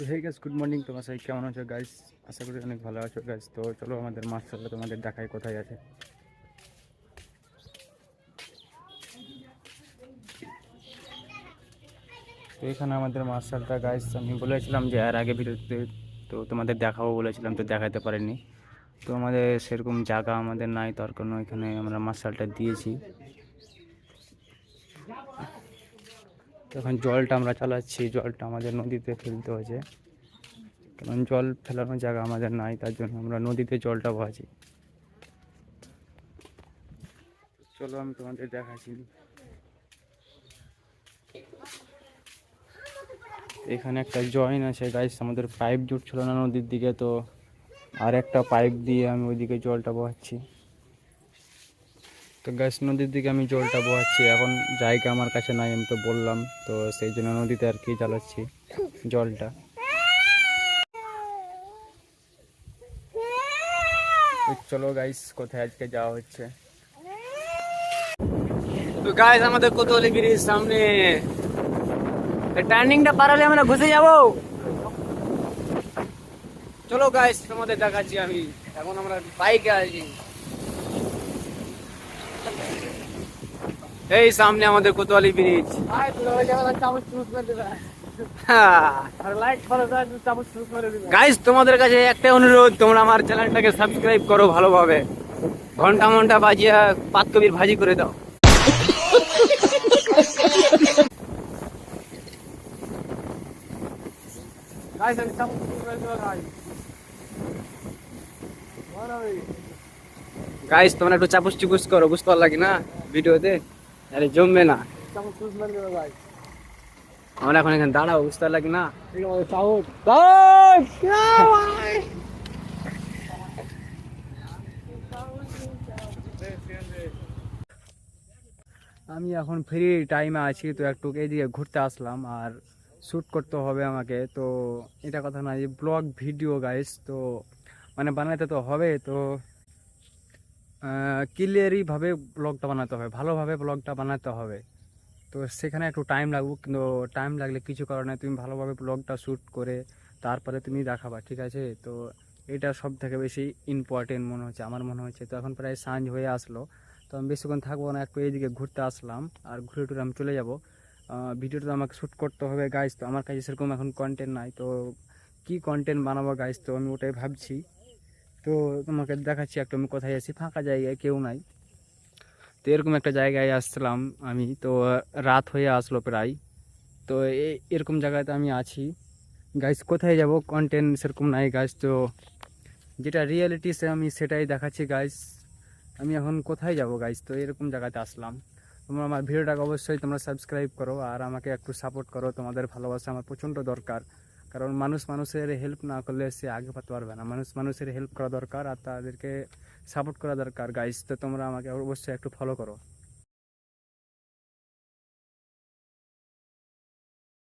তো hey guys good morning তোমার সবাই কেমন আছো গাইস আশা করি অনেক ভালো আছো গাইস তো চলো আমাদের মাস্টারটা তোমাদের দেখায় কোথায় আছে। তো এখানে আমাদের মাস্টারটা গাইস আমি বলেছিলাম যে আর আগে ভিডিওতে তো তোমাদের দেখাবো বলেছিলাম, তো দেখাতে পারিনি। তো আমাদের সেরকম জায়গা আমাদের নাই, তার কারণে এখানে আমরা মার্শালটা দিয়েছি। তো এখন জলটা আমরা চালাচ্ছি, জলটা আমাদের নদীতে ফেলতে হয়েছে। কারণ জল ফেলানোর জায়গা আমাদের নাই, তার জন্য আমরা নদীতে জলটা বহাছি চলো আমি তোমাদের দেখাচ্ছি। এখানে একটা জয়েন আছে গাইস আমাদের পাইপ জুটছিল না নদীর দিকে, তো আর একটা পাইপ দিয়ে আমি ওইদিকে জলটা বহাচ্ছি। তো গ্যাস নদীর দিকে আমি জলটা বোয়াচ্ছি এখন জায়গা আমার কাছে নাই, আমি তো বললাম। তো সেই জন্য নদীতে আর কি চালাচ্ছি জলটা। চলো গাইস কোথায় আজকে যাওয়া হচ্ছে? তো গাইস আমাদের কোতোয়ালি ব্রিজ সামনে টার্নিংটা পারালে আমরা ঘুষে যাব। চলো গাইস তোমাদের দেখাচ্ছি আমি। এখন আমরা বাইকে আছি। এই সামনে আমাদের কোতোয়ালি ব্রিজ গাইস তোমাদের কাছে একটা অনুরোধ তোমরা আমার চ্যানেলটাকে সাবস্ক্রাইব করো ভালোভাবে। ঘণ্টা মন্টা বাজিয়ে পাতকবির ভাজি করে দাও। গাইস তোমরা একটু চাপুস চুপুস করো বুঝতে পারলা কি না ভিডিওতে? আরে জমবে না। আমরা এখন এখানে দাঁড়াও বুঝতে পারলা কি না আমি এখন ফ্রি টাইমে আছি তো একটু এইদিকে ঘুরতে আসলাম আর শ্যুট করতে হবে আমাকে। তো এটা কথা না যে ব্লগ ভিডিও গাইস তো মানে বানাতে তো হবে তো ক্লিয়ারিভাবে ব্লগটা বানাতে হবে, ভালোভাবে ব্লগটা বানাতে হবে। তো সেখানে একটু টাইম লাগবে, কিন্তু টাইম লাগলে কিছু কারণে তুমি ভালোভাবে ব্লগটা শ্যুট করে তারপরে তুমি দেখাবা, ঠিক আছে? তো এটা সব থেকে বেশি ইম্পর্টেন্ট মনে হচ্ছে, আমার মনে হচ্ছে। তো এখন প্রায় সাঁঝ হয়ে আসলো, তো আমি বেশিক্ষণ থাকব না, একটু এইদিকে ঘুরতে আসলাম, আর ঘুরে টুরে আমি চলে যাব। ভিডিওটা তো আমাকে শ্যুট করতে হবে গাইজ তো আমার কাছে সেরকম এখন কন্টেন্ট নাই, তো কি কন্টেন্ট বানাবো গাইজ তো আমি ওটাই ভাবছি। তো তোমাকে দেখাচ্ছি একটু, আমি কোথায় আছি, ফাঁকা জায়গায় কেউ নাই। তো এরকম একটা জায়গায় আসছিলাম আমি, তো রাত হয়ে আসলো প্রায়। তো এরকম জায়গাতে আমি আছি। গাইজ কোথায় যাব? কন্টেন্ট সেরকম নাই গাইজ তো যেটা রিয়েলিটি সে আমি সেটাই দেখাচ্ছি গাইজ আমি এখন কোথায় যাব গাইজ তো এরকম জায়গাতে আসলাম। তোমরা আমার ভিডিওটাকে অবশ্যই তোমরা সাবস্ক্রাইব করো আর আমাকে একটু সাপোর্ট করো। তোমাদের ভালোবাসা আমার প্রচণ্ড দরকার। কারণ মানুষ মানুষের হেল্প না করলে সে আগে পাতে পারবে না। মানুষ মানুষের হেল্প করা দরকার আর তাদেরকে সাপোর্ট করা দরকার। গাইজ তো তোমরা আমাকে অবশ্যই একটু ফলো করো।